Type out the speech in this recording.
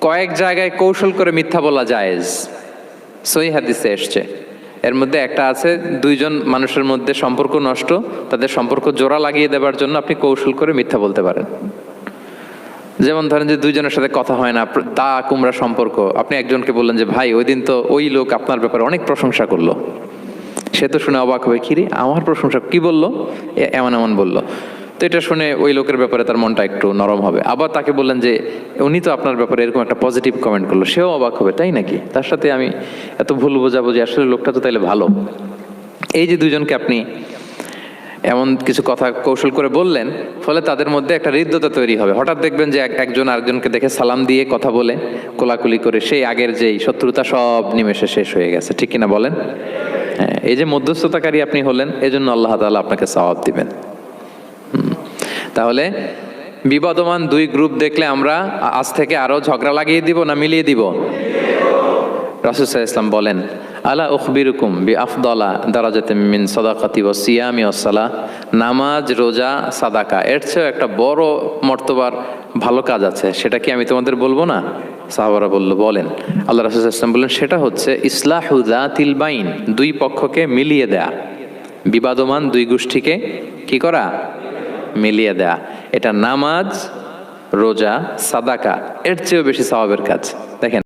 কয়েক জায়গায় কৌশল করে মিথ্যা বলা জায়েজ। সই হাদিসে এসছে। এর মধ্যে একটা আছে, দুইজন মানুষের মধ্যে সম্পর্ক নষ্ট, তাদের সম্পর্ক জোড়া লাগিয়ে দেবার জন্য আপনি কৌশল করে মিথ্যা বলতে পারেন। যেমন ধরেন যে দুইজনের সাথে কথা হয় না দা কুমড়া সম্পর্ক। আপনি একজনকে বললেন যে, ভাই, ওই দিন তো ওই লোক আপনার ব্যাপারে অনেক প্রশংসা করল। সে তো শুনে অবাক হবে কিরে আমার প্রশংসা কি বলল? এমন এমন বলল। তো এটা শুনে ওই লোকের ব্যাপারে তার মনটা একটু নরম হবে। আবার তাকে বললেন যে, উনি তো আপনার ব্যাপারে এরকম একটা পজিটিভ কমেন্ট করল। সেও অবাক হবে, তাই নাকি? তার সাথে আমি এত ভুল বোঝাবো যে আসলে লোকটা তো তাইলে ভালো। এই যে দুজনকে আপনি এমন কিছু কথা কৌশল করে বললেন, ফলে তাদের মধ্যে একটা হৃদ্যতা তৈরি হবে। হঠাৎ দেখবেন যে এক- একজন আরেকজনকে দেখে সালাম দিয়ে কথা বলে, কোলাকুলি করে সেই আগের যেই শত্রুতা সব নিমেষে শেষ হয়ে গেছে। ঠিক কিনা বলেন? হ্যাঁ এই যে মধ্যস্থতাকারী আপনি হলেন, এজন্য আল্লাহ তাআলা আপনাকে সওয়াব দিবেন। তাহলে বিবাদমান দুই গ্রুপ দেখলে আমরা আজ থেকে আরও ঝগড়া লাগিয়ে দিব না মিলিয়ে দিব? রাসুসাহ ইসলাম বলেন, আলা উখবিরুকুম বি আফদলা দারাজাতে মিন সদাকাতি ও সিয়ামি ও সালা নামাজ, রোজা, সাদাকা, এর চেয়েও একটা বড়, মর্তবার, ভালো কাজ আছে। সেটা কি আমি তোমাদের বলব না? সাহাবারা বলল, বলেন। আল্লাহ রাসুল ইসলাম বললেন, সেটা হচ্ছে ইসলাহুদা তিলবাইন দুই পক্ষকে মিলিয়ে দেয়া। বিবাদমান দুই গোষ্ঠীকে কি করা? মিলিয়ে দেয়া। এটা নামাজ রোজা সাদাকা। এর চেয়েও বেশি স্বভাবের কাজ। দেখেন।